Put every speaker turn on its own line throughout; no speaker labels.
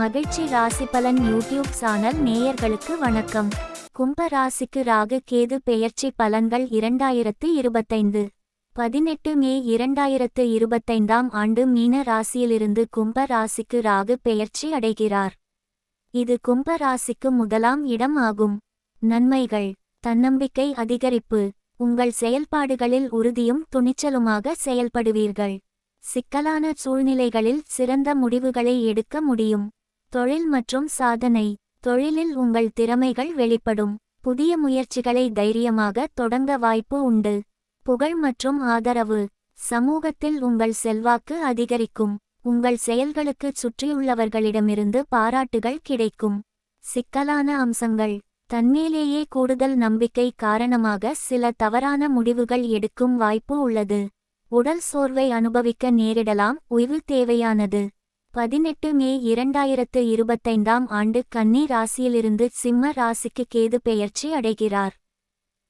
மகிழ்ச்சி ராசி பலன் யூடியூப் சேனல் நேயர்களுக்கு வணக்கம். கும்ப ராசிக்கு ராகு கேது பெயர்ச்சி பலன்கள் இரண்டாயிரத்து இருபத்தைந்து. பதினெட்டு மே இரண்டாயிரத்து இருபத்தைந்தாம் ஆண்டு மீன ராசியிலிருந்து கும்ப ராசிக்கு ராகு பெயர்ச்சி அடைகிறார். இது கும்ப ராசிக்கு முதலாம் இடம் ஆகும். நன்மைகள். தன்னம்பிக்கை அதிகரிப்பு. உங்கள் செயல்பாடுகளில் உறுதியும் துணிச்சலுமாக செயல்படுவீர்கள். சிக்கலான சூழ்நிலைகளில் சிறந்த முடிவுகளை எடுக்க முடியும். தொழில் மற்றும் சாதனை. தொழிலில் உங்கள் திறமைகள் வெளிப்படும். புதிய முயற்சிகளை தைரியமாக தொடங்க வாய்ப்பு உண்டு. புகழ் மற்றும் ஆதரவு. சமூகத்தில் உங்கள் செல்வாக்கு அதிகரிக்கும். உங்கள் செயல்களுக்கு சுற்றியுள்ளவர்களிடமிருந்து பாராட்டுகள் கிடைக்கும். சிக்கலான அம்சங்கள். தன்மேலேயே கூடுதல் நம்பிக்கை காரணமாக சில தவறான முடிவுகள் எடுக்கும் வாய்ப்பு உள்ளது. உடல் சோர்வை அனுபவிக்க நேரிடலாம். உய்வு தேவையானது. பதினெட்டு மே இரண்டாயிரத்து இருபத்தைந்தாம் ஆண்டு கன்னி ராசியிலிருந்து சிம்ம ராசிக்கு கேது பெயர்ச்சி அடைகிறார்.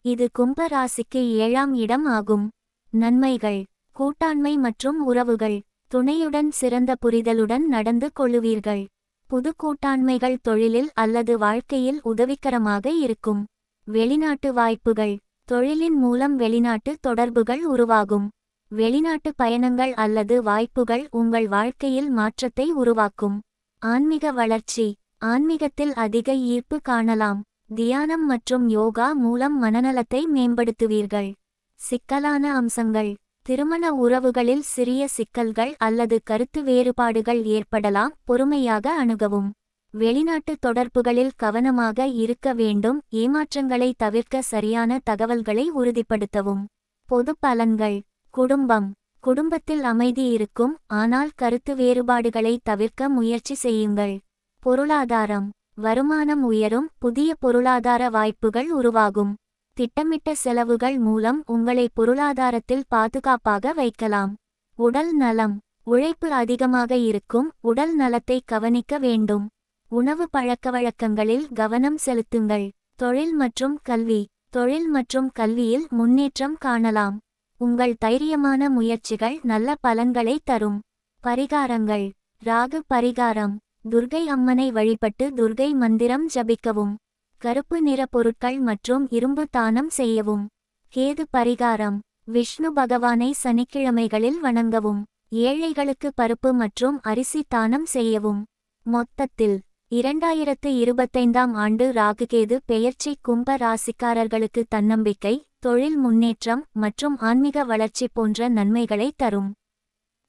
இது கும்ப ராசிக்கு ஏழாம் இடம் ஆகும். நன்மைகள் கூட்டாண்மை மற்றும் உறவுகள் துணையுடன் சிறந்த புரிதலுடன் நடந்து கொள்ளுவீர்கள். புது கூட்டாண்மைகள் தொழிலில் அல்லது வாழ்க்கையில் உதவிகரமாக இருக்கும். வெளிநாட்டு வாய்ப்புகள் தொழிலின் மூலம் வெளிநாட்டு தொடர்புகள் உருவாகும். வெளிநாட்டு பயணங்கள் அல்லது வாய்ப்புகள் உங்கள் வாழ்க்கையில் மாற்றத்தை உருவாக்கும். ஆன்மீக வளர்ச்சி. ஆன்மீகத்தில் அதிக ஈர்ப்பு காணலாம். தியானம் மற்றும் யோகா மூலம் மனநலத்தை மேம்படுத்துவீர்கள். சிக்கலான அம்சங்கள். திருமண உறவுகளில் சிறிய சிக்கல்கள் அல்லது கருத்து வேறுபாடுகள் ஏற்படலாம். பொறுமையாக அணுகவும். வெளிநாட்டு தொடர்புகளில் கவனமாக இருக்க வேண்டும். ஏமாற்றங்களை தவிர்க்க சரியான தகவல்களை உறுதிப்படுத்தவும். பொது பலன்கள். குடும்பம். குடும்பத்தில் அமைதி இருக்கும் ஆனால் கருத்து வேறுபாடுகளை தவிர்க்க முயற்சி செய்யுங்கள். பொருளாதாரம். வருமானம் உயரும் புதிய பொருளாதார வாய்ப்புகள் உருவாகும். திட்டமிட்ட செலவுகள் மூலம் உங்களை பொருளாதாரத்தில் பாதுகாப்பாக வைக்கலாம். உடல் நலம். உழைப்பு அதிகமாக இருக்கும் உடல் நலத்தை கவனிக்க வேண்டும். உணவு பழக்கவழக்கங்களில் கவனம் செலுத்துங்கள். தொழில் மற்றும் கல்வி. தொழில் மற்றும் கல்வியில் முன்னேற்றம் காணலாம். உங்கள் தைரியமான முயற்சிகள் நல்ல பலன்களை தரும். பரிகாரங்கள். ராகு பரிகாரம். துர்கை அம்மனை வழிபட்டு துர்கை மந்திரம் ஜபிக்கவும். கருப்பு நிற பொருட்கள் மற்றும் இரும்பு தானம் செய்யவும். கேது பரிகாரம். விஷ்ணு பகவானை சனிக்கிழமைகளில் வணங்கவும். ஏழைகளுக்கு பருப்பு மற்றும் அரிசி தானம் செய்யவும். மொத்தத்தில் இரண்டாயிரத்து இருபத்தைந்தாம் ஆண்டு ராகுகேது பெயர்ச்சி கும்ப ராசிக்காரர்களுக்கு தன்னம்பிக்கை தொழில் முன்னேற்றம் மற்றும் ஆன்மீக வளர்ச்சி போன்ற நன்மைகளை தரும்.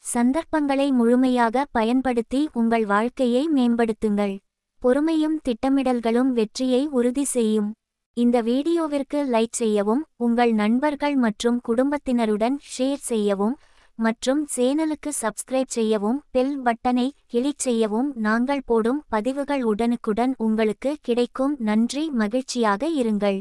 சந்தர்ப்பங்களை முழுமையாக பயன்படுத்தி உங்கள் வாழ்க்கையை மேம்படுத்துங்கள். பொறுமையும் திட்டமிடல்களும் வெற்றியை உறுதி செய்யும். இந்த வீடியோவிற்கு லைக் செய்யவும் உங்கள் நண்பர்கள் மற்றும் குடும்பத்தினருடன் ஷேர் செய்யவும் மற்றும் சேனலுக்கு சப்ஸ்கிரைப் செய்யவும் பெல் பட்டனை கிளிக் செய்யவும் நாங்கள் போடும் பதிவுகள் உடனுக்குடன் உங்களுக்கு கிடைக்கும். நன்றி மகிழ்ச்சியாக இருங்கள்.